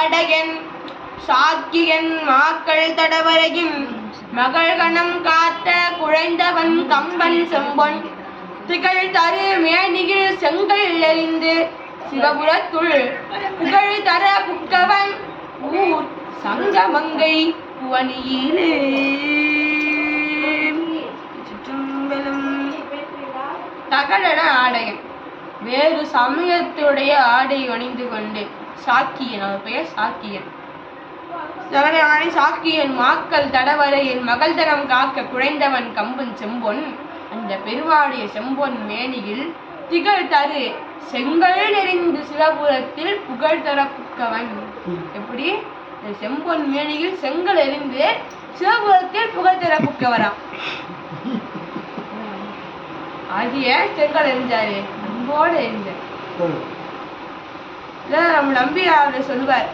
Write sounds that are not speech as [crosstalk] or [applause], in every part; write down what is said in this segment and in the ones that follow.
ஆடையன் சாக்கியன் மாக்கள் தடவரையும் மகள் கணம் காத்த குழைந்தவன் கம்பன் செம்பொன். திகழ் தரு மேனியில் செங்கல் எறிந்து சிவபுரத்துள் புகழ் தர புக்கவன் ஊர் சங்கமங்கை புவனியிலே. சிற்றம்பலம். தகடன ஆடையன். வேறு சமயத்துடைய ஆடை அணிந்து கொண்டு சாக்கியன். அவர் பெயர் சாக்கியன். சவரனானை சாக்கியன் மாக்கள் தடவரையில் மகள் தரம் காக்க குழைந்தவன் கம்பன் செம்பொன். அந்த பெருவாடிய செம்பொன் மேனியில் திகழ் தரு. செங்கல் நெறிந்து சிவபுரத்தில் புகழ் தரப்புக்கவன் எப்படி? இந்த செம்பொன் மேனியில் செங்கல் எறிந்து சிவபுரத்தில் புகழ் தர அது ஏன் செங்கல் எரிஞ்சாரு அன்போடு எரிஞ்சார் நம்ம நம்பியார் சொல்லுவார்.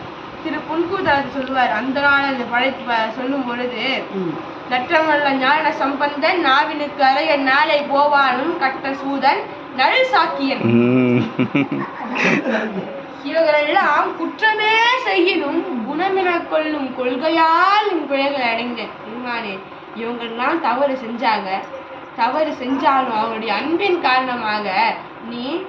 திரு புன்கூதார் சொல்லுவார். அந்த நாள் அந்த படைத்து ப- சொல்லும் பொழுது நற்றமல்ல ஞான சம்பந்தன் நாவினுக்கு அறைய நாளை போவானும் கட்ட சூதன் நல் சாக்கியன். இவர்களெல்லாம் குற்றமே செய்யினும் குணமென கொள்ளும் கொள்கையால் உன் பிழைகள் அடைந்தேன். பெருமானே இவங்கெல்லாம் தவறு செஞ்சாங்க தவறு செஞ்சாலும் அவருடைய அன்பின் காரணமாக நீ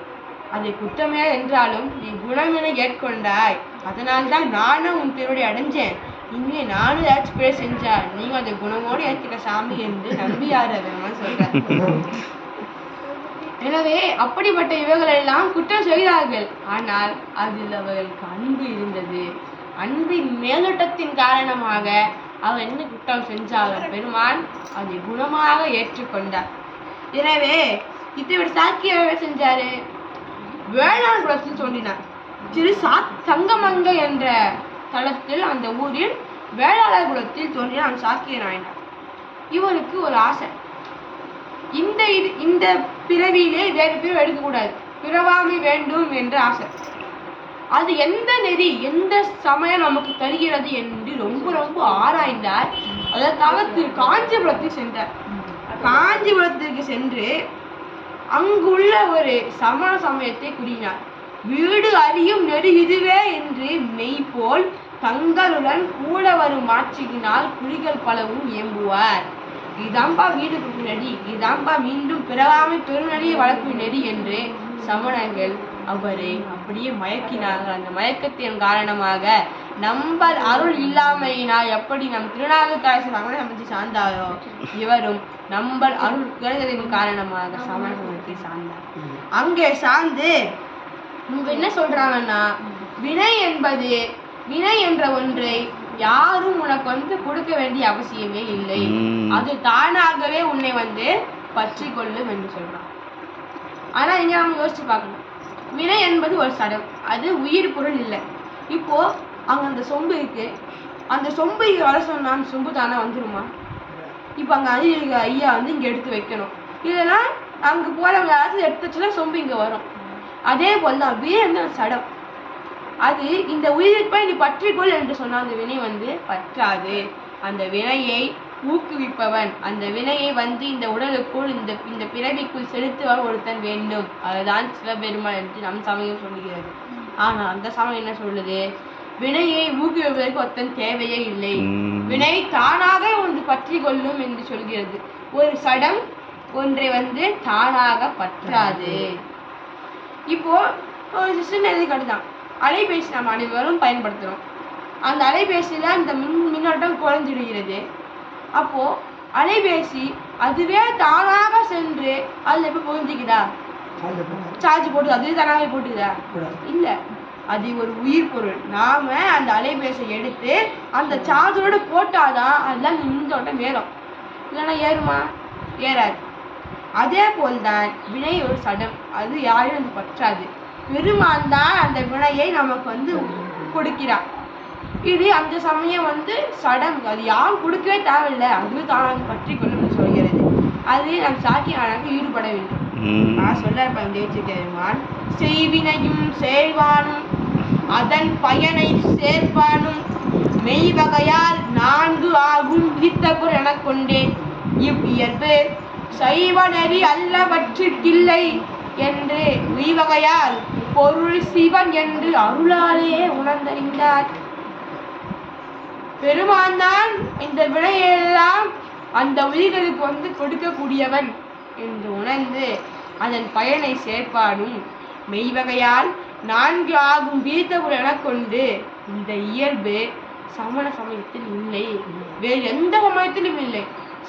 அதை குற்றமே என்றாலும் நீ குணம் என ஏற்கொண்டாய். அதனால்தான் நானும் உன் திருவடி அடைஞ்சேன். இனிமே நானும் ஏதாச்சும் பிழை செஞ்சா நீங்க அந்த குணமோடு ஏத்துக்க சாமி என்று நம்பியார் அதெல்லாம் சொல்றார். எனவே அப்படிப்பட்ட இவர்கள் எல்லாம் குற்றம் செய்தார்கள் ஆனால் அதில் அவர்களுக்கு அன்பு இருந்தது. அன்பின் மேலோட்டத்தின் காரணமாக அவர் என்ன குற்றம் செஞ்சாலும் பெருமான் அதை குணமாக ஏற்றுக்கொண்டார். எனவே இதை சாக்கிய என்ன செஞ்சாரு? வேளாண் குலத்தில் தோன்றினார் திரு சா தங்கமங்க என்ற தளத்தில் அந்த ஊரில் வேளாளர் குலத்தில் தோன்றினார் சாக்கிய நாயனார். இவருக்கு ஒரு ஆசை. இந்த இது இந்த பிறவியிலே வேறு பிறவி எடுக்கக்கூடாது. பிறவாமை வேண்டும் என்ற ஆசை. அது எந்த நெறி எந்த சமயம் நமக்கு தருகிறது என்று ரொம்ப ரொம்ப ஆராய்ந்தார். அதற்காக திரு காஞ்சிபுரத்துக்கு சென்றார். காஞ்சிபுரத்திற்கு சென்று அங்குள்ள ஒரு சமண சமயத்தை கூறினார். வீடு அறியும் நெறி இதுவே என்று மெய்போல் தங்களுடன் கூட வரும் ஆட்சியினால் குழிகள் பலவும் ஏம்புவார். இதாம்பா வீடுக்கு நெறி இதாம்பா மீண்டும் பிறவாமை பெருநெறிய வளர்ப்பு நெறி என்று சமணங்கள் அவரை. அப்படியே மயக்கினார்கள். அந்த மயக்கத்தின் காரணமாக நம்பர் அருள் இல்லாமையினால் எப்படி நம் திருநாவுக்கரசு சமண சமயத்தை சார்ந்தாரோ? இவரும் நம்பர் அருள் குறைந்ததின் காரணமாக சமண சமயத்தை சார்ந்தார். அங்கே சார்ந்து இவங்க என்ன சொல்றாங்கன்னா வினை என்பது வினை என்ற ஒன்றை யாரும் உனக்கு வந்து கொடுக்க வேண்டிய அவசியமே இல்லை. அது தானாகவே உன்னை வந்து பற்றி கொள்ளும் என்று சொல்றான். ஆனா இங்க நம்ம யோசிச்சு பார்க்கணும். வினை என்பது ஒரு சடம். அது உயிர் பொருள் இல்லை. இப்போ அங்க அந்த சொம்பு இருக்கு. அந்த சொம்பு இங்க வர சொன்னா அந்த சொம்பு தானே வந்துருமா? இப்போ அங்க அதிக ஐயா வந்து இங்க எடுத்து வைக்கணும். இல்லைன்னா அங்க போறவங்க யாராவது எடுத்து வச்சுன்னா சொம்பு இங்க வரும். அதே போல் தான் வினை வந்து ஒரு சடம். அது இந்த உயிருக்கு போய் நீ பற்றிக்கொள் என்று சொன்ன அந்த வினை வந்து பற்றாது. அந்த வினையை ஊக்குவிப்பவன். அந்த வினையை வந்து இந்த உடலுக்குள் இந்த இந்த பிறவிக்குள் செலுத்துவன் ஒருத்தன் வேண்டும். அதுதான் சிவபெருமான் என்று நம் சமயம் சொல்லுகிறது. ஆனால் அந்த சமயம் என்ன சொல்லுது? வினையை ஊக்குவிப்பதற்கு ஒருத்தன் தேவையே இல்லை. வினை தானாக ஒன்று பற்றி கொள்ளும் என்று சொல்கிறது. ஒரு சடம் ஒன்றை வந்து தானாக பற்றாது. இப்போ ஒரு சின்ன இதுக்கு தான் அலைபேசி நம்ம அனைவரும் பயன்படுத்துகிறோம் அந்த அலைபேசியில் இந்த மின் மின்னோட்டம் குறைஞ்சிடுகிறது. அப்போ அலைபேசி அதுவே தானாக சென்று அதில் எப்போ புரிஞ்சுக்குதா சார்ஜ் போட்டு அதுவே தானாகவே போட்டுக்குதா இல்ல. அது ஒரு உயிர் பொருள். நாம அந்த அலைபேசியை எடுத்து அந்த சார்ஜரோட போட்டாதான் அதெல்லாம் மின்னோட்டம் ஏறும் இல்லைன்னா ஏறுமா? ஏறாது. அதே போல்தான் வினை ஒரு சடம். அது யாரும் அது பற்றாது. பெருமான் தான் அந்த வினையை நமக்கு வந்து கொடுக்கிறான். இது அந்த சமயம் வந்து சடம் அது யாரும் கொடுக்கவே தேவையில்லை. அதுவே தான் பற்றி கொள்ளும் சொல்கிறது. அது நம் சாக்கியானாக ஈடுபட வேண்டும். நான் சொல்ல பந்தேச்சிருமான் செய்வினையும் சேர்வானும் அதன் பயனை சேர்ப்பானும் மெய்வகையால் நான்கு ஆகும் விதித்தகுர் எனக் கொண்டேன். இவ்வியல்பு சைவ நெறி அல்லவற்றிற்கில்லை என்று மெய்வகையால் பொருள் சிவன் என்று அருளாலே உணர்ந்தறிந்தார். பெருமான் தான் இந்த வினையெல்லாம் அந்த உயிர்களுக்கு வந்து கொடுக்கக்கூடியவன் என்று உணர்ந்து அதன் பயனை செயற்பாடும் மெய்வகையால் நான்கு ஆகும் பீத்தபுல் எனக் கொண்டு இந்த இயல்பு சமண சமயத்தில் இல்லை. வேறு எந்த சமயத்திலும் இல்லை.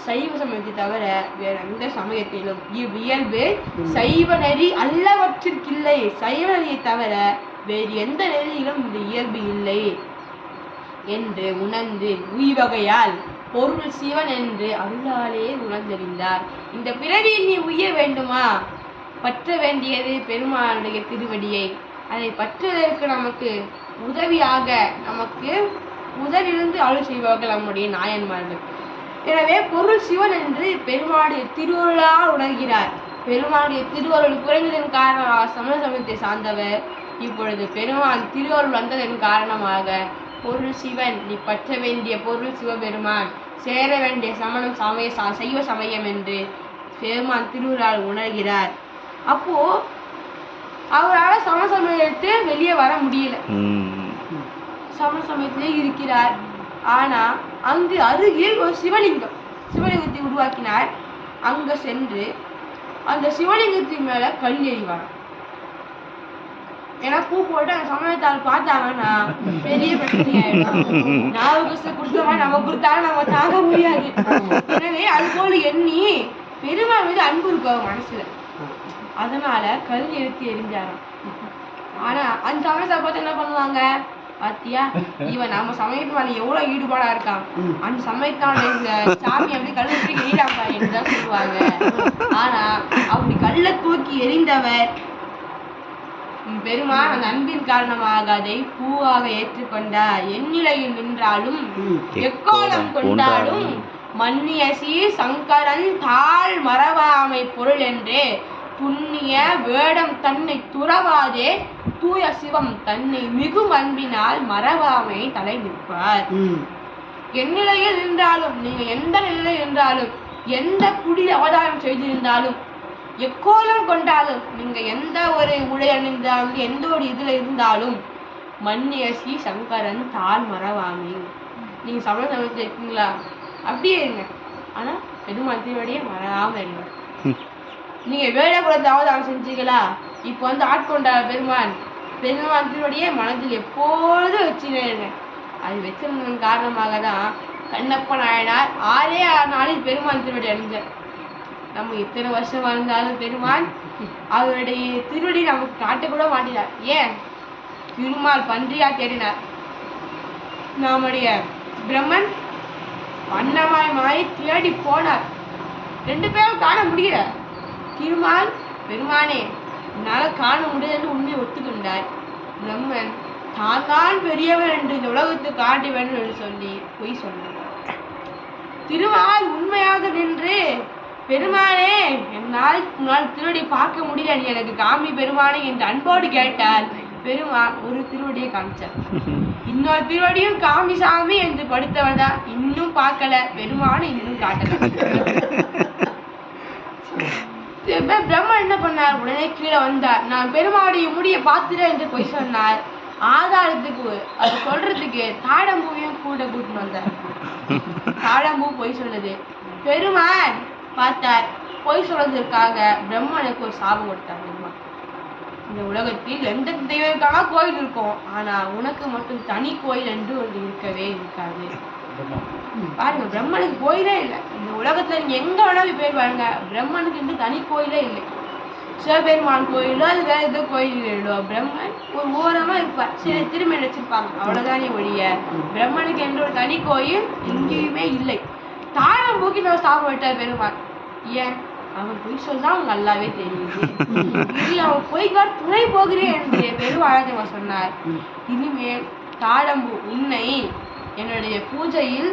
சைவ சமயத்தை தவிர வேற எந்த சமயத்திலும். இவ்வியல்பு சைவ நெறி அல்லவற்றிற்கில்லை. சைவ நெறியை தவிர வேறு எந்த நெறியிலும் இந்த இயல்பு இல்லை. என்று உணர்ந்து உய்வகையால் பொருள் சிவன் என்று அருளாலே உணர்ந்தறிந்தார். இந்த பிறவியில் நீ உய்ய வேண்டுமா? பற்ற வேண்டியது பெருமானுடைய திருவடியை. அதை பற்றுவதற்கு நமக்கு உதவியாக நமக்கு முதலிருந்து அருள் செய்வார்கள் நம்முடைய நாயன்மார்கள். எனவே பொருள் சிவன் என்று பெருமானுடைய திருவருளால் உணர்கிறார். பெருமானுடைய திருவருள் குறைந்ததன் காரணமாக சமண சமயத்தை சார்ந்தவர். இப்பொழுது பெருமான் திருவருள் வந்ததன் காரணமாக பொருள் சிவன். நீ பற்ற வேண்டிய பொருள் சிவபெருமான். சேர வேண்டிய சமணம் சமய சைவ சமயம் என்று பெருமான் திருவுருளால் உணர்கிறார். அப்போ அவரால் சமண சமயத்தை வெளியே வர முடியல. ம். சமண சமயத்திலே இருக்கிறார். ஆனா அங்கு அருகில் ஒரு சிவலிங்கம் சிவலிங்கத்தை உருவாக்கினார். அங்க சென்று அந்த சிவலிங்கத்தின் மேல கல் எறிவார். ஏன்னா பூ போட்டு அந்த சமயத்தால் பார்த்தாங்கன்னா பெரிய பிரச்சனை ஆயிடும் நாவுக்கு நம்ம கொடுத்தாலும் நம்ம தாங்க முடியாது. எனவே அது போல எண்ணி பெருமாள் மீது அன்பு இருக்கும் அவன் மனசுல. அதனால கல் எடுத்து எரிஞ்சாராம். ஆனா அந்த சமயத்தை பார்த்து என்ன பண்ணுவாங்க? பாத்தியா? இவன் நம்ம சமயத்து மேல எவ்வளவு ஈடுபாடா இருக்கான். அந்த சமயத்தான இந்த சாமி அப்படி கல்லு தூக்கி எறிடாப்பா என்றுதான் சொல்லுவாங்க. ஆனா அப்படி கல்ல தூக்கி எரிந்தவர் பெருமான் அந்த அன்பின் காரணமாக அதை பூவாக ஏற்றுக்கொண்டார். எந்நிலையில் நின்றாலும் எக்கோலம் கொண்டாடும் மன்னியசி சங்கரன் தாழ் மறவாமை பொருள் என்றே புண்ணிய வேடம் தன்னை துறவாதே தூய சிவம் தன்னை மிகும் அன்பினால் மறவாமை தலை நிற்பார். எந்நிலையில் இருந்தாலும் நீங்க எந்த நிலையில் இருந்தாலும் எந்த குடி அவதாரம் செய்திருந்தாலும் எக்கோலம் கொண்டாலும் நீங்கள் எந்த ஒரு உடை அணிந்தாலும் எந்த ஒரு இதில் இருந்தாலும் மன்னியசி சங்கரன் தாழ் மறவாமை. நீங்கள் சமண சமயத்தில் இருக்கீங்களா? அப்படியே இருங்க. ஆனால் பெருமாள் திருவடியை மறவாமல் இருங்க. நீங்க வேடகுலத்தை அவன் செஞ்சீங்களா இப்போ வந்து ஆட்கொண்ட பெருமான் பெருமான் திருவடியை மனதில் எப்போதும் வச்சுருங்க அது வச்சிருந்ததன் காரணமாக தான் கண்ணப்ப நாயனார் ஆறே ஆறு நாளில் பெருமான் திருவடி அணிஞ்சார் நம்ம எத்தனை வருஷம் வாழ்ந்தாலும் பெருமான் அவருடைய திருவடி நமக்கு காட்ட கூட மாட்டினார். ஏன்? திருமால் பன்றியா தேடினார். நம்முடைய பிரம்மன் வண்ணமாய் மாறி தேடி போனார். ரெண்டு பேரும் காண முடியல. திருமால் பெருமானே என்னால காண முடியலன்னு உண்மையை ஒத்துக்கொண்டார். பிரம்மன் தான் தான் பெரியவன் என்று இந்த உலகத்துக்கு காட்ட என்று சொல்லி பொய் சொன்னார். திருமால் உண்மையாக நின்று பெருமானே என்னால் உன்னால் திருவடி பார்க்க முடியல நீ எனக்கு காமி பெருமானே என்று அன்போடு கேட்டார். பெருமான் ஒரு திருவடியை காமிச்சார். [laughs] இன்னொரு திருவடியும் காமி சாமி என்று படுத்தவர் தான். இன்னும் பார்க்கல. பெருமானை இன்னும் காட்டல. [laughs] பிரம்மன் என்ன பண்ணார்? உடனே கீழே வந்தார். நான் பெருமாளுடைய முடிய பார்த்துட்டேன் என்று பொய் சொன்னார். ஆதாரத்துக்கு அது சொல்றதுக்கு தாழம்பூவையும் கூட கூட்டிட்டு வந்தார். [laughs] தாழம்பூ பொய் சொல்லுது பெருமான் பார்த்தார். பொய் சொல்றதுக்காக பிரம்மனுக்கு ஒரு சாபம் கொடுத்தார் பிரம்மா. இந்த உலகத்தில் எந்த தெய்வத்துக்கான கோயில் இருக்கும்? ஆனா உனக்கு மட்டும் தனி கோயில் என்று ஒன்று இருக்கவே இருக்காது. பாருங்க பிரம்மனுக்கு கோயிலே இல்லை. இந்த உலகத்துல நீங்க எங்க வேணாலும் போய் பாருங்க. பிரம்மனுக்கு என்று தனி கோயிலே இல்லை. சிவபெருமான் கோயிலோ அது வேற ஏதோ கோயிலோ பிரம்மன் ஒரு ஓரமா இருப்பார். சில திரும்பி வச்சிருப்பாங்க. அவ்வளவுதானே ஒழிய பிரம்மனுக்கு என்று ஒரு தனி கோயில் எங்கேயுமே இல்லை. தாழம் போக்கி நான் சாப்பிட்டார் பெருமான். ஏன் அவன் பொய் சொல்தான் அவங்க நல்லாவே தெரியுது. இல்லை அவன் பொய்க்கார் துணை போகிறேன் என்று பெருவாழத்தை சொன்னார். இனிமேல் தாழம்பு உன்னை என்னுடைய பூஜையில்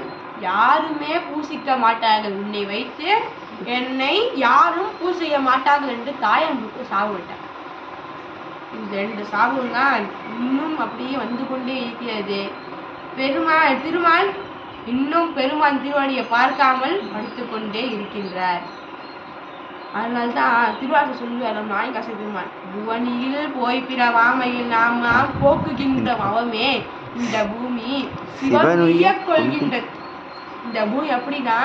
யாருமே பூசிக்க மாட்டார்கள். உன்னை வைத்து என்னை யாரும் பூசிக்க மாட்டார்கள் என்று தாயம்புக்கு சாவு விட்டார். இந்த ரெண்டு சாபம் தான் இன்னும் அப்படியே வந்து கொண்டே இருக்கிறது. பெருமாள் திருமால் இன்னும் பெருமான் திருவடியை பார்க்காமல் படுத்துக் கொண்டே இருக்கின்றார். அதனால தான் திருவாரூர் சொல்லுவார் நம்ம நாயகாச பெருமான் புவனியில் போய் பிற வாமையில் நாம் நாம் போக்குகின்ற அவமே இந்த பூமி சிவனுய்ய கொள்கின்றது இந்த பூமி எப்படின்னா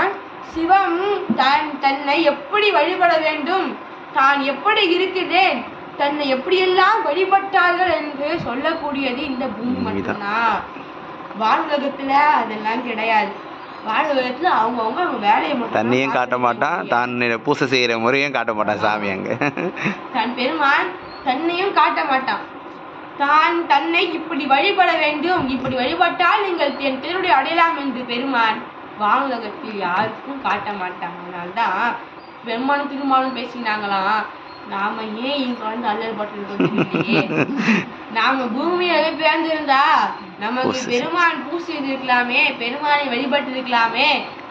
சிவம் தான் தன்னை எப்படி வழிபட வேண்டும்? தான் எப்படி இருக்கிறேன் தன்னை எப்படியெல்லாம் வழிபட்டார்கள்? என்று சொல்லக்கூடியது இந்த பூமி. மட்டும்தான். வானுலகத்துல அதெல்லாம் கிடையாது. வானுலகத்துல அவங்கவுங்க அவங்க வேலையை மட்டும் தண்ணியும் காட்ட மாட்டான். தான் பூசை செய்கிற முறையும் காட்ட மாட்டான் சாமி அங்கே. தன் பெருமான் தன்னையும் காட்ட மாட்டான். தான் தன்னை இப்படி வழிபட வேண்டும். இப்படி வழிபட்டால் நீங்கள் என் திருடைய அடையலாம் என்று பெருமான் வானுலகத்தில் யாருக்கும் காட்ட மாட்டாங்க அதனால்தான் பெருமானும் திருமாலும் பேசினாங்களாம் நாம ஏன் இங்க வந்து அல்லல் பட்டு நாம பூமியில பிறந்திருந்தா நமக்கு பெருமான் பூசி இருக்கலாமே பெருமானை வழிபட்டு இருக்கலாமே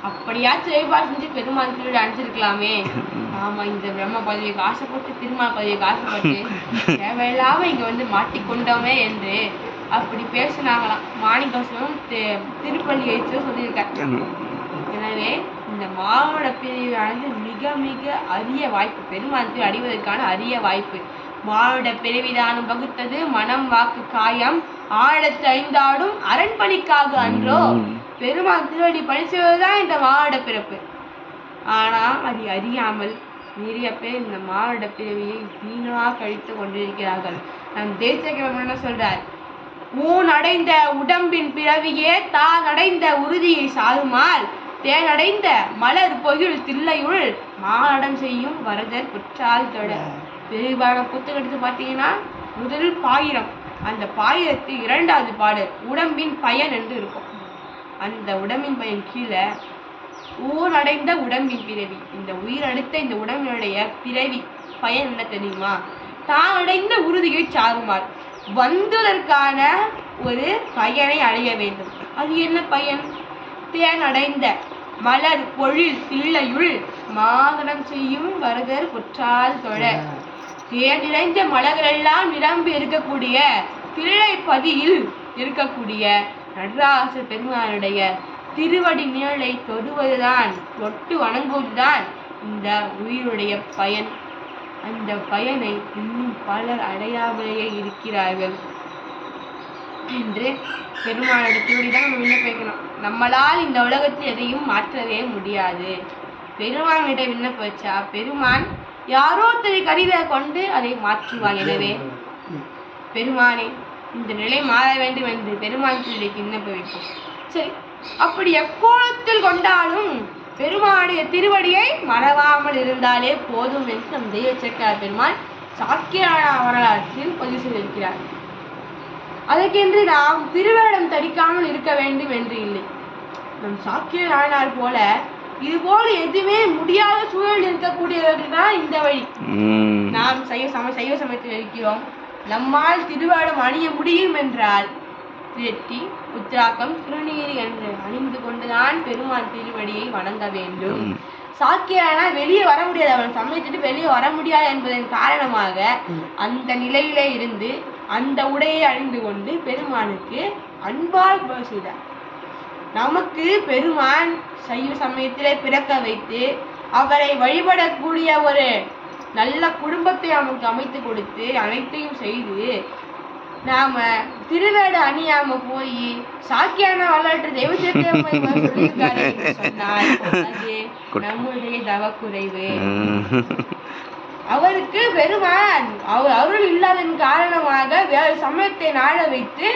அப்படியாச்சும் வழிபாடு செஞ்சு பெருமான் திருவிழா அனுப்பிச்சிருக்கலாமே. ஆமா இந்த பிரம்ம பதவிக்கு ஆசைப்பட்டு திருமால் பதவிக்கு ஆசைப்பட்டு [laughs] தேவையில்லாம இங்க வந்து மாட்டிக்கொண்டோமே என்று அப்படி பேசினாங்களாம். மாணிக்கவசம் திருப்பள்ளி எழுத்து சொல்லியிருக்காங்க எனவே இந்த மாவட பிரிவானது மிக மிக அரிய வாய்ப்பு. பெருமானத்தை அடைவதற்கான அரிய வாய்ப்பு. மாவட பிறவிதானம் வகுத்தது மனம் வாக்கு காயம். ஆழத்து ஐந்தாடும் அரண்பணிக்காக அன்றோ. பெருமாள் திருவடி படிச்சதுதான் இந்த மாவட பிறப்பு. ஆனா அதை அறியாமல் நிறைய பேர் இந்த மாவட பிறவியை வீணா கழித்து கொண்டிருக்கிறார்கள். நம் தேசிய என்ன சொல்றார்? ஊன் அடைந்த உடம்பின் பிறவியே தான் அடைந்த உறுதியை சாருமால் தேனடைந்த மலர் பொகிழ் தில்லையுள் மானடம் செய்யும் வரதர் புற்றால் தொட. பெரும்பாலான புத்தகம் எடுத்து பார்த்தீங்கன்னா முதல் பாயிரம். அந்த பாயிரத்து இரண்டாவது பாடு உடம்பின் பயன் என்று இருக்கும். அந்த உடம்பின் பயன் கீழே ஊரடைந்த அடைந்த உடம்பின் பிறவி. இந்த உயிர் இந்த உடம்பினுடைய பிறவி பயன் என்ன தெரியுமா? தான் அடைந்த உறுதியை சாருமார். வந்ததற்கான ஒரு பயனை அடைய வேண்டும். அது என்ன பயன்? தேன் அடைந்த மலர் பொழில் தில்லையுள் மாதனம் செய்யும் வருகர் குற்றால் தொழ. தேன் நிறைந்த மலர்களெல்லாம் நிரம்பி இருக்கக்கூடிய தில்லை பதியில் இருக்கக்கூடிய நடராச பெருமானுடைய திருவடி நிழலை தொடுவதுதான் தொட்டு வணங்குவதுதான் இந்த உயிருடைய பயன். அந்த பயனை இன்னும் பலர் அடையாமலேயே இருக்கிறார்கள். என்று பெருமானோட திருவடி தான் நம்ம விண்ணப்பிக்கணும் நம்மளால் இந்த உலகத்தில் எதையும் மாற்றவே முடியாது. பெருமானிடம் விண்ணப்பிச்சா பெருமான் யாரோ ஒருத்தரை கடிதை கொண்டு அதை மாற்றுவார் எனவே பெருமானே இந்த நிலை மாற வேண்டும் என்று பெருமான் திருடிக்கு விண்ணப்ப வைப்போம். சரி அப்படி எக்கோலத்தில் கொண்டாலும் பெருமானுடைய திருவடியை மறவாமல் இருந்தாலே போதும் என்று நம் தெய்வ சேக்கிரார் பெருமான் சாக்கியான வரலாற்றில் பதிவு செய்திருக்கிறார். அதற்கென்று நாம் திருவேடம் தடிக்காமல் இருக்க வேண்டும் என்று இல்லை. நம் சாக்கியரானார் போல இது போல எதுவுமே முடியாத சூழல் இருக்கக்கூடியவர்கள் தான் இந்த வழி. நாம் சைவ சம சைவ சமயத்தில் இருக்கிறோம். நம்மால் திருவாடம் அணிய முடியும் என்றால் திருட்டி உத்ராக்கம் திருநீர் என்று அணிந்து கொண்டுதான் பெருமான் திருவடியை வணங்க வேண்டும். சாக்கியானா வெளியே வர முடியாது. அவன் சமயத்துட்டு வெளியே வர முடியாது என்பதன் காரணமாக அந்த நிலையிலே இருந்து அந்த உடையை அணிந்து கொண்டு பெருமானுக்கு அன்பால் செய்தார் நமக்கு பெருமான் சைவ சமயத்திலே பிறக்க வைத்து அவரை வழிபடக்கூடிய ஒரு நல்ல குடும்பத்தை நமக்கு அமைத்து கொடுத்து அனைத்தையும் செய்து நாம திருவேடு அணியாம போய் சாக்கியான வரலாற்று தெய்வ நம்முடைய தவக்குறைவு. [laughs] அவருக்கு பெருமான் அவர் அருள் இல்லாதன் காரணமாக வேறு சமயத்தை நாட வைத்து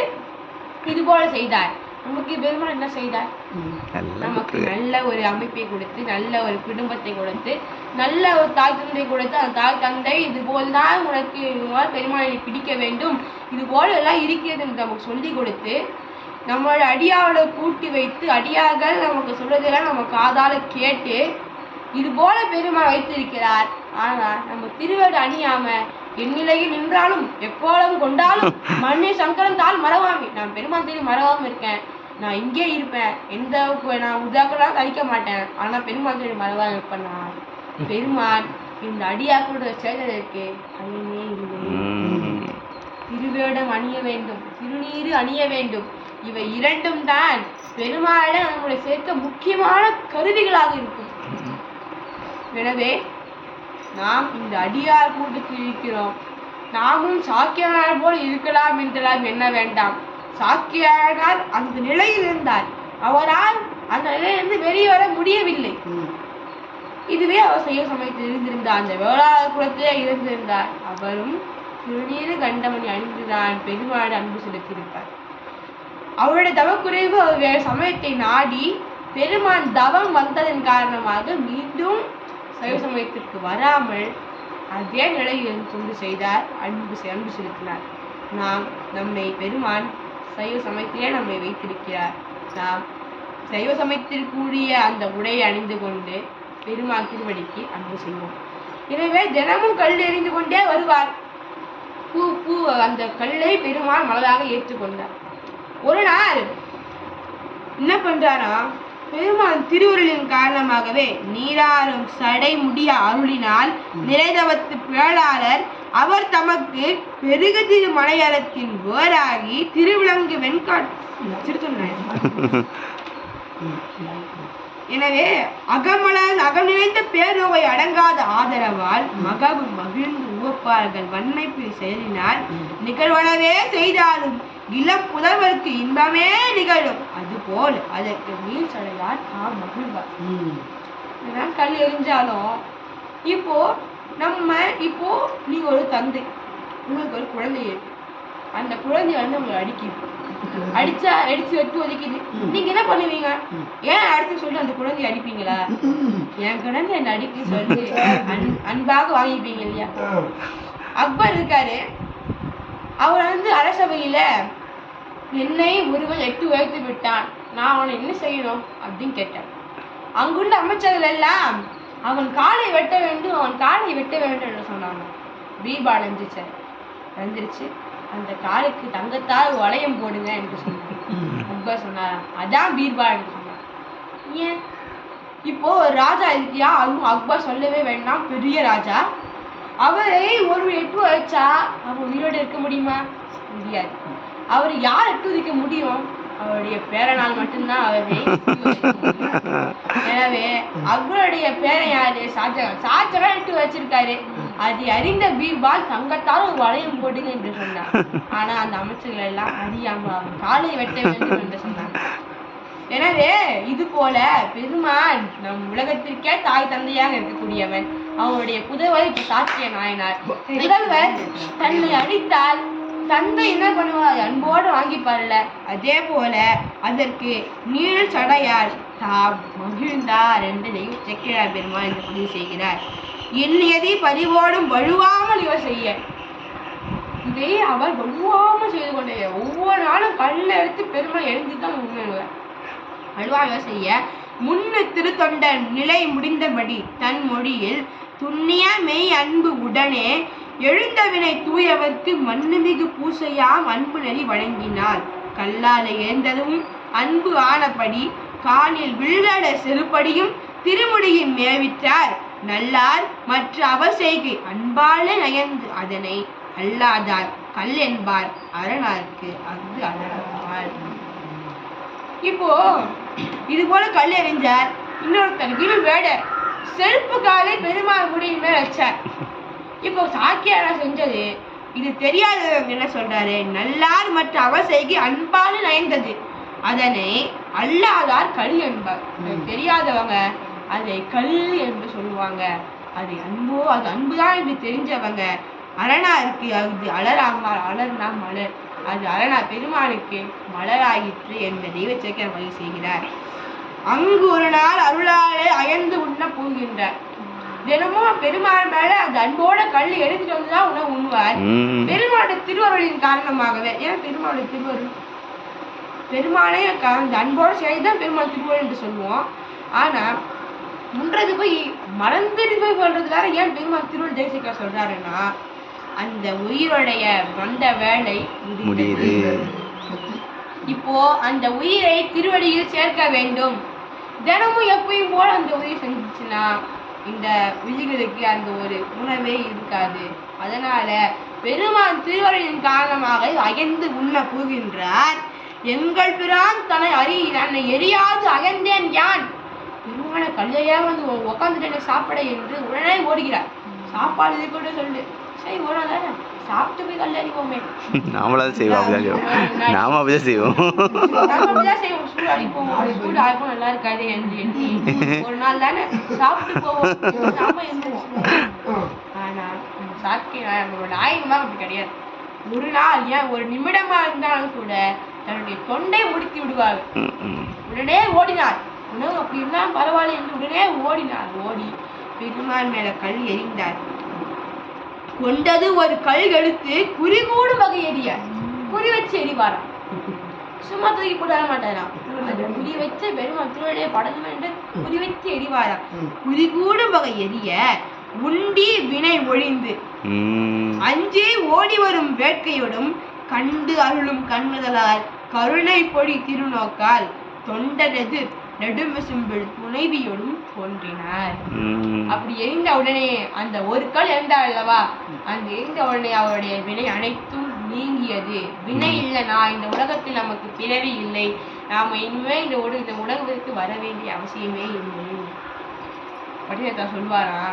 இது போல செய்தார் நமக்கு பெருமான் என்ன செய்தார் நமக்கு. நல்ல ஒரு அமைப்பை கொடுத்து நல்ல ஒரு குடும்பத்தை கொடுத்து நல்ல ஒரு தாய் தந்தை கொடுத்து அந்த தாய் தந்தை இது போல்தான் உனக்கு பெருமாளை பிடிக்க வேண்டும். இது போல எல்லாம் இருக்கிறது என்று நமக்கு சொல்லி கொடுத்து நம்மளோட அடியாவோட கூட்டி வைத்து அடியார்கள் நமக்கு சொல்றதெல்லாம் நம்ம காதால கேட்டு இது போல பெருமாள் வைத்திருக்கிறார். ஆனா நம்ம திருவேடு அணியாம எந்நிலையில் நின்றாலும் எப்போதும் கொண்டாலும் [laughs] மண்ணை சங்கரம் தாள் மறவாமி. நான் பெருமாள் தேடி மறவாம இருக்கேன். நான் இங்கே இருப்பேன். எந்த நான் உதாக்கெல்லாம் கழிக்க மாட்டேன். ஆனா பெருமாள் தேடி மறவாம இருப்பேன் நான் பெருமாள் இந்த அடியாக்களோட சேர்ந்ததற்கு அணியே இல்லை. திருவேடம் அணிய வேண்டும். திருநீறு அணிய வேண்டும். இவை இரண்டும் தான் பெருமாளிடம் நம்மளை சேர்க்க முக்கியமான கருவிகளாக இருக்கும். எனவே நாம் இந்த அடியார் கூட்டத்தில் இருக்கிறோம். நாமும் சாக்கியனார் போல் இருக்கலாம் என்றெல்லாம் எண்ண வேண்டாம். சாக்கியானார் அந்த நிலையில் இருந்தார். அவரால் அந்த நிலையிலிருந்து வெளியே வர முடியவில்லை. இதுவே அவர் செய்ய சமயத்தில் இருந்திருந்தார் அந்த வேளாளர் குலத்திலே இருந்திருந்தார் அவரும் திருநீறு கண்டமணி அணிந்துதான் பெருமாடு அன்பு செலுத்தியிருப்பார். அவருடைய தவக்குறைவு அவர் சமயத்தை நாடி பெருமான் தவம் வந்ததன் காரணமாக மீண்டும் சைவ சமயத்திற்கு வராமல் அதே நிலையில் கொண்டு செய்தார். அன்பு அன்பு செலுத்தினார். நாம் நம்மை பெருமான் சைவ சமயத்திலே நம்மை வைத்திருக்கிறார். நாம் சைவ சமயத்திற்குரிய அந்த உடையை அணிந்து கொண்டு பெருமாள் திருவடிக்கு அன்பு செய்வோம். எனவே தினமும் கல் எறிந்து கொண்டே வருவார். பூ பூ அந்த கல்லை பெருமாள் மலராக ஏற்றுக்கொண்டார். ஒரு நாள் என்ன பண்றாரா பெருமான் திருவுருளின் காரணமாகவே நீராறும் சடை முடிய அருளினால் நிறைதவத்து பேளாளர் அவர் தமக்கு பெருகு திரு மலையரத்தின் வேறாகி திருவிலங்கு வெண்காட் எனவே அகமலர் அகம் நிறைந்த பேரோவை அடங்காத ஆதரவால் மகவு மகிழ்ந்து உவப்பார்கள். வன்மைப்பில் செயலினால் நிகழ்வனவே செய்தாலும் இளம் புதல்வருக்கு இன்பமே நிகழும். அதுபோல் அதற்கு சடையால் தாம் மகிழ்வார் கல் எரிஞ்சாலும் இப்போ நம்ம இப்போ நீங்க ஒரு தந்தை. உங்களுக்கு ஒரு குழந்தை அந்த குழந்தை வந்து உங்களை அடிக்குது. அடிச்சா அடிச்சு வெட்டு ஒதுக்கிது. நீங்க என்ன பண்ணுவீங்க? ஏன் அடிச்சு சொல்லி அந்த குழந்தைய அடிப்பீங்களா? என் குழந்தை என்ன அடிக்க சொல்லி அன்- அன்பாக வாங்கிப்பீங்க இல்லையா? அக்பர் இருக்காரு. அவர் வந்து அரசவையில என்னை ஒருவன் எட்டு உயர்த்து விட்டான். நான் அவனை என்ன செய்யணும் அப்படின்னு கேட்டேன். அங்குள்ள அமைச்சர்கள் எல்லாம் அவன் காலை வெட்ட வேண்டும் அவன் காலை வெட்ட வேண்டும் என்று சொன்னாங்க. பீபால் எந்திரிச்சார் எந்திரிச்சு அந்த காலுக்கு தங்கத்தால் வளையம் போடுங்க என்று சொன்னாங்க. ரொம்ப சொன்னார்? அதான் பீர்பால் என்று சொன்னார் ஏன்? இப்போ ராஜா இருக்கியா? அதுவும் அக்பர் சொல்லவே வேண்டாம் பெரிய ராஜா. அவரை ஒரு எட்டு வச்சா அவன் உயிரோடு இருக்க முடியுமா? முடியாது. அவர் யார் துதிக்க முடியும்? அவருடைய பேரனால் மட்டும்தான் அவரை எனவே அக்பருடைய பேரன் யாரு? ஷாஜகான். ஷாஜகான் எட்டு வச்சிருக்காரு. அது அறிந்த பீர்பால் தங்கத்தால் ஒரு வளையம் போடுங்க என்று சொன்னார். ஆனா அந்த அமைச்சர்கள் எல்லாம் அறியாம அவன் காலை வெட்ட வேண்டும் என்று சொன்னாங்க எனவே இது போல பெருமான் நம் உலகத்திற்கே தாய் தந்தையாக இருக்கக்கூடியவன் அவருடைய புதல்வர் சாத்திய நாயனார். முதல்வர் தன்னை அடித்தால் தந்தை என்ன பண்ணுவார்? அன்போடு வாங்கிப்பார்ல. அதே போல அதற்கு நீள் சடையால் தாம் மகிழ்ந்தார் என்று தெய்வ செக்கிழார் இந்த பதிவு செய்கிறார். எண்ணியதை பறிவோடும் வழுவாமல் இவர் செய்ய இதை அவர் வழுவாமல் செய்து கொண்டே. ஒவ்வொரு நாளும் கல்ல எடுத்து பெருமாள் எழுந்து தான் உண்மையுவார் வலுவாக செய்ய முன்னு திருத்தொண்ட நிலை முடிந்தபடி தன் மொழியில் துண்ணிய மெய் அன்பு உடனே எழுந்தவினை தூயவர்க்கு மண்ணுமிகு பூசையாம் அன்பு நெறி வழங்கினார் கல்லால எழுந்ததும் அன்பு ஆனபடி காலில் வில்லட செருப்படியும் திருமுடியும் மேவிற்றார். நல்லார் மற்ற அவசெய்கை அன்பாலே நயந்து அதனை அல்லாதார் கல் என்பார். அரணார்க்கு அங்கு அழகால் இப்போ இது போல கல் எறிஞ்சார். இன்னொருத்தனுக்கு விழு வேடர். செருப்பு காலை பெருமாள் முடியின் மேல் வச்சார். இப்போ சாக்கியாரா செஞ்சது இது தெரியாதவங்க என்ன சொல்றாரு? நல்லார் மற்ற அவசைக்கு அன்பால நயந்தது. அதனை அல்லாதார் கல் என்பார். தெரியாதவங்க அதை கல் என்று சொல்லுவாங்க. அது அன்போ அது அன்புதான் என்று தெரிஞ்சவங்க அரணா இருக்கு அது அலராமால் அலர்னா மலர். அது அரணா பெருமானுக்கு மலராயிற்று என்ற தெய்வச்சேக்கர் பதிவு செய்கிறார். அங்கு ஒரு நாள் அருளாலே அயர்ந்து உண்ண போகின்றார். தினமும் பெருமாள் மேல அந்த அன்போட கல் எடுத்துட்டு வந்துதான் உணவு உண்ணுவார். ம். பெருமாளுடைய திருவருளின் காரணமாகவே. ஏன் பெருமாளுடைய திருவருள்? பெருமாளே அந்த அன்போடு சேர்ந்துதான் பெருமாள் திருவருள் என்று சொல்லுவோம். ஆனா முன்றது போய் மறந்துட்டு போய் சொல்றதுக்காக ஏன் பெருமாள் திருவருள் தேசிக்க சொல்றாருன்னா அந்த உயிருடைய வந்த வேலை முடியுது. இப்போ அந்த உயிரை திருவடியில் சேர்க்க வேண்டும். தினமும் எப்பயும் போல அந்த உதவி செஞ்சுச்சுன்னா இந்த விழிகளுக்கு அந்த ஒரு உணவே இருக்காது. அதனால பெருமான் திருவருளின் காரணமாக அயர்ந்து உண்ண போகின்றார். எங்கள் பிரான் தன்னை அறி தன்னை எரியாது அயர்ந்தேன் யான்? பெருமான கல்லையா வந்து உட்காந்துட்டு சாப்பிட என்று உடனே ஓடுகிறார். சாப்பாடு இது கூட சொல்லு. சரி ஓடாத சாப்பிட்டு போய் கல் அடிப்போமே நாமளும் அதை செய்வோம் அப்படிதான் செய்வோம். நாம அப்படிதான் செய்வோம். நாம அப்படிதான் செய்வோம். சூடு அடிப்போம். சூடு அடிப்போம் நல்லா இருக்காது எண்ணி ஒரு நாள் தானே சாப்பிட்டு போவோம். நாம எந்திரிச்சு ஆனா நம்ம நம்மளோட அப்படி கிடையாது. ஒரு நாள் ஏன் ஒரு நிமிடமா இருந்தாலும் கூட தன்னுடைய தொண்டை முடித்து ம். உடனே ஓடினார் உணவு அப்படி இருந்தாலும் பரவாயில்ல என்று உடனே ஓடினார் ஓடி பெருமாள் மேல கல் எறிந்தார். கொண்டது ஒரு கல் எடுத்து குறி கூடும் வகை எறிய குறி வச்சு எறிவாராம் சும்மா தூக்கி போட்டு வர மாட்டாராம் குறி வச்சு பெருமாள் திருவள்ளுடைய படகு என்று? குறி வச்சு எறிவாராம் குறி கூடும் வகை எறிய உண்டி வினை ஒழிந்து. ம். அஞ்சே ஓடி வரும் வேட்கையோடும் கண்டு அருளும் கண்ணுதலால் கருணை பொழி திருநோக்கால் தொண்டனது நெடுமிசும்பிள் துணைவியோடும் தோன்றினார். அப்படி எரிந்த உடனே அந்த ஒரு கல் எரிந்தாள் அல்லவா? அந்த எரிந்த உடனே அவருடைய வினை அனைத்தும் நீங்கியது. வினை இல்லைனா இந்த உலகத்தில் நமக்கு பிறவி இல்லை. நாம இனிமே இந்த உலக இந்த உலகத்திற்கு வர வேண்டிய அவசியமே இல்லை. பட்டினத்தா சொல்வாரா?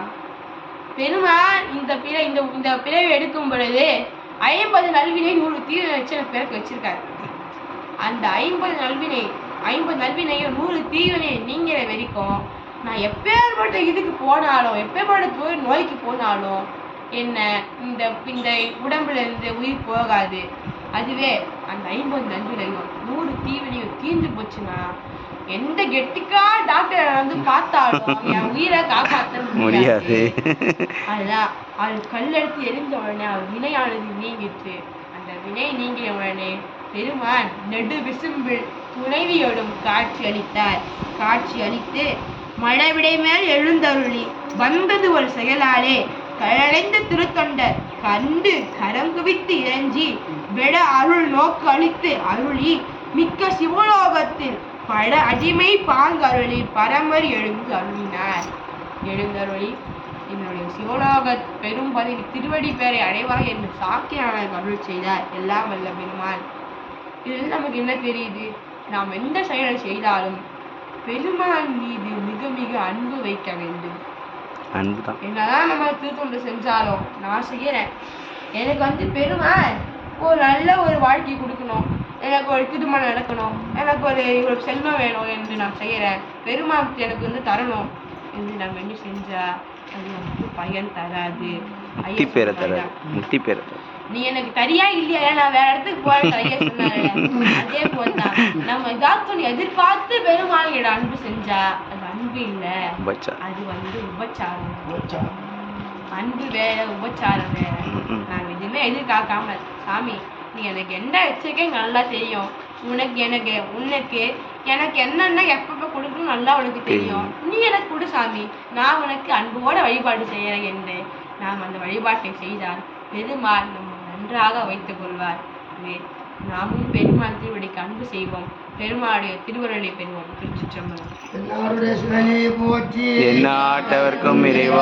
பெருமான் இந்த பிற இந்த இந்த பிறவி எடுக்கும் பொழுது ஐம்பது நல்வினை நூறு தீர லட்சண பிறகு வச்சிருக்காரு. அந்த ஐம்பது நல்வினை ஐம்பது நல்வினையும் நூறு தீவினை நீங்கிற வரைக்கும் நான் எப்பேற்பட்ட இதுக்கு போனாலும் எப்பேற்பட்ட நோய்க்கு போனாலும் என்ன இந்த இந்த உடம்புல இருந்து உயிர் போகாது. அதுவே அந்த ஐம்பது நல்வினையும் நூறு தீவினையும் தீர்ந்து போச்சுன்னா எந்த கெட்டிக்கா டாக்டர் வந்து பார்த்தாலும் என் உயிரை காப்பாற்ற முடியாது. அதுதான். அது கல்லெடுத்து எரிஞ்ச உடனே அது வினையானது நீங்கிட்டு அந்த வினை நீங்கிய உடனே பெருமான் நெடு விசும்பில் துணைவியோடும் காட்சி அளித்தார். காட்சி அளித்து மழவிடை மேல் எழுந்தருளி வந்தது ஒரு செயலாலே கழலைந்த திருத்தொண்டர் கண்டு கரம் குவித்து இறஞ்சி விட அருள் நோக்கு அளித்து அருளி மிக்க சிவலோகத்தில் பட அடிமை பாங்கருளி பரமர் எழுந்து அருளினார். எழுந்தருளி என்னுடைய சிவலோக பெரும் பதவி திருவடி பேரை அடைவாய் என்று சாக்கியான அருள் செய்தார். எல்லாம் வல்ல பெருமாள். இதில் நமக்கு என்ன தெரியுது? நாம் எந்த செயலை செய்தாலும் பெருமான் மீது மிக மிக அன்பு வைக்க வேண்டும். என்னதான் நம்ம திருத்தொண்டு செஞ்சாலும் நான் செய்யறேன். எனக்கு வந்து பெருமாள் ஒரு நல்ல ஒரு வாழ்க்கை கொடுக்கணும். எனக்கு ஒரு திருமணம் நடக்கணும். எனக்கு ஒரு இவ்வளவு செல்வம் வேணும் என்று நான் செய்யறேன். பெருமாள் எனக்கு வந்து தரணும் என்று நம்ம என்ன செஞ்சா? அது நமக்கு பயன் தராது. முக்தி பேரை சொன்னாங்க, தர முக்தி பேரை நீ எனக்கு தரியா இல்லையா? நான் வேற இடத்துக்கு போறேன் ஐயா சொன்னாரு அதே போலதான். நம்ம ஏதாவது ஒண்ணு எதிர்பார்த்து பெருமாளியோட அன்பு செஞ்சா அது அன்பு இல்லை. அது வந்து உபச்சாரம். அன்பு வேற உபச்சாரம் வேற. நான் எதுவுமே எதிர்பார்க்காம சாமி நீ எனக்கு என்ன வச்சிருக்க நல்லா தெரியும் உனக்கு எனக்கு உனக்கு எனக்கு என்னென்ன எப்பப்ப கொடுக்கணும் நல்லா உனக்கு தெரியும். நீ எனக்கு கொடு சாமி. நான் உனக்கு அன்போட வழிபாடு செய்யறேன் என்று நாம் அந்த வழிபாட்டை செய்தால் பெருமாள் நம்ம நன்றாக வைத்துக் கொள்வார். நாமும் பெருமாள் திருவடிக்கு அன்பு செய்வோம். பெருமாளுடைய திருவருளை பெறுவோம். திருச்சிற்றம்பலம். எல்லாருடைய போற்றி. எந்நாட்டவர்க்கும் இறைவா